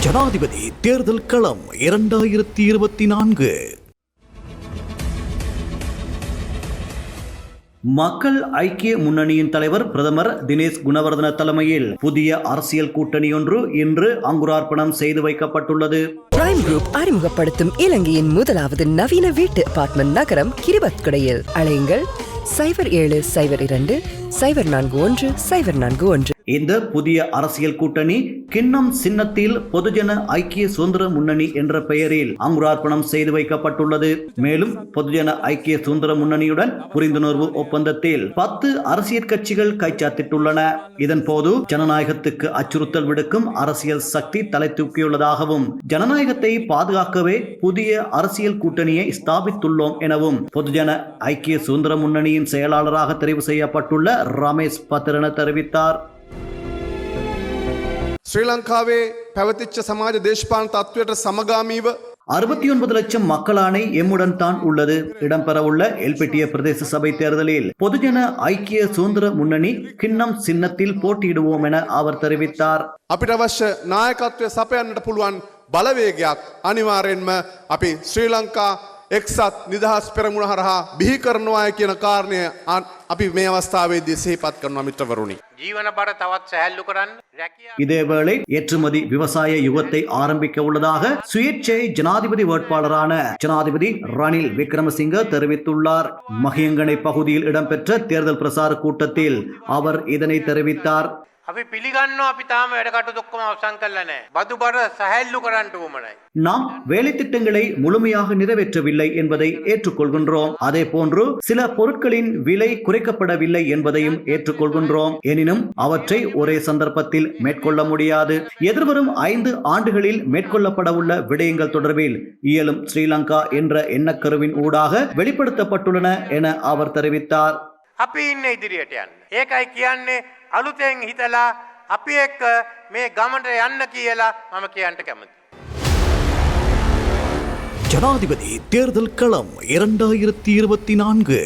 ஜனாதிபதி தேர்தல் களம் இரண்டாயிரத்தி இருபத்தி நான்கு. மக்கள் ஐக்கிய முன்னணியின் தலைவர் பிரதமர் தினேஷ் குணவர்தன தலைமையில் புதிய அரசியல் கூட்டணி ஒன்று இன்று அங்குரார்ப்பணம் செய்து வைக்கப்பட்டுள்ளது. பிரைம் குரூப் அறிமுகப்படுத்தும் இலங்கையின் முதலாவது நவீன வீட்டு அபார்ட்மெண்ட் நகரம் கிரிபத்குடையில். அழையுங்கள் சைபர் ஏழு சைபர் இரண்டு சைபர் நான்கு ஒன்று சைபர் நான்கு ஒன்று. இந்த புதிய அரசியல் கூட்டணி கிண்ணம் சின்னத்தில் பொதுஜன ஐக்கிய சுதந்திர முன்னணி என்ற பெயரில் அங்குரார்ப்பணம் செய்து வைக்கப்பட்டுள்ளது. மேலும் பொதுஜன ஐக்கிய சுதந்திர முன்னணியுடன் புரிந்துணர்வு ஒப்பந்தத்தில் பத்து அரசியல் கட்சிகள் கைச்சாத்திட்டுள்ளன. இதன் போது ஜனநாயகத்துக்கு அச்சுறுத்தல் விடுக்கும் அரசியல் சக்தி தலை தூக்கியுள்ளதாகவும் ஜனநாயகத்தை பாதுகாக்கவே புதிய அரசியல் கூட்டணியை ஸ்தாபித்துள்ளோம் எனவும் பொதுஜன ஐக்கிய சுதந்திர முன்னணியின் செயலாளராக தெரிவு செய்யப்பட்டுள்ள ரமேஷ் பத்திரன தெரிவித்தார். ශ්‍රී ලංකාවේ පැවතිච්ච සමාජ දේශපාලන තත්ත්වයට සමගාමීව அறுபத்தி ஒன்பது லட்சம் மக்களாணை எம்முடன் தான் உள்ளது இடம்பெறவுள்ள எல்பிட்டிய பிரதேச சபை தேர்தலில் பொதுஜன ஐக்கிய சுதந்திர முன்னணி கிண்ணம் சின்னத்தில் போட்டியிடுவோம் என அவர் தெரிவித்தார் අපිට අවශ්‍ය නායකත්වය සපයන්නට පුළුවන් බලවේගයක් අනිවාරයෙන්ම අපි ශ්‍රී ලංකා එක්සත් නිදහස් පෙරමුණ හරහා බිහි කරනවාය කියන කාරණය අන්- අපි මේ අවස්ථාවේදී සිහිපත් කරනවා මිත්‍රවරුණි. ජීවන බර තවත් සැහැල්ලු කරන්න රැකියා இதேவேளை ஏற்றுமதி விவசாய யுகத்தை ஆரம்பிக்க உள்ளதாக சுயேட்சை ஜனாதிபதி வேட்பாளரான ஜனாதிபதி ரணில் விக்ரமசிங்க தெரிவித்துள்ளார் மகியங்கனை பகுதியில் இடம்பெற்ற தேர்தல் பிரசார கூட்டத்தில் அவர் இதனை தெரிவித்தார் අපි පිළිගන්න අපි තාම වැඩකට දොක්කම අවසං කරලා නෑ. බදු බර සැහැල්ලු කරන්නට උවමනයි. நாம் வேலை திட்டங்களை முழுமையாக நிறைவேற்றவில்லை என்பதை ஏற்றுக்கொள்கின்றோம் அதே போன்று சில பொருட்களின் விலை குறைக்கப்படவில்லை என்பதையும் ஏற்றுக்கொள்கின்றோம் எனினும் அவற்றை ஒரே சந்தர்ப்பத்தில் மேற்கொள்ள முடியாது எதிர்வரும் ஐந்து ஆண்டுகளில் மேற்கொள்ளப்படவுள்ள விடயங்கள் தொடர்பில் இயலும் ஸ்ரீலங்கா என்ற எண்ணக்கருவின் ஊடாக வெளிப்படுத்தப்பட்டுள்ளன என அவர் தெரிவித்தார் අපි ඉන්න ඉදිරියට යන්න. ඒකයි කියන්නේ අලුතෙන් හිතලා අපි එක්ක මේ ගමට යන්න කියලා මම කියන්ට කැමති. ஜனாதிபதி தேர்தல் களம் இரண்டாயிரத்தி இருபத்தி நான்கு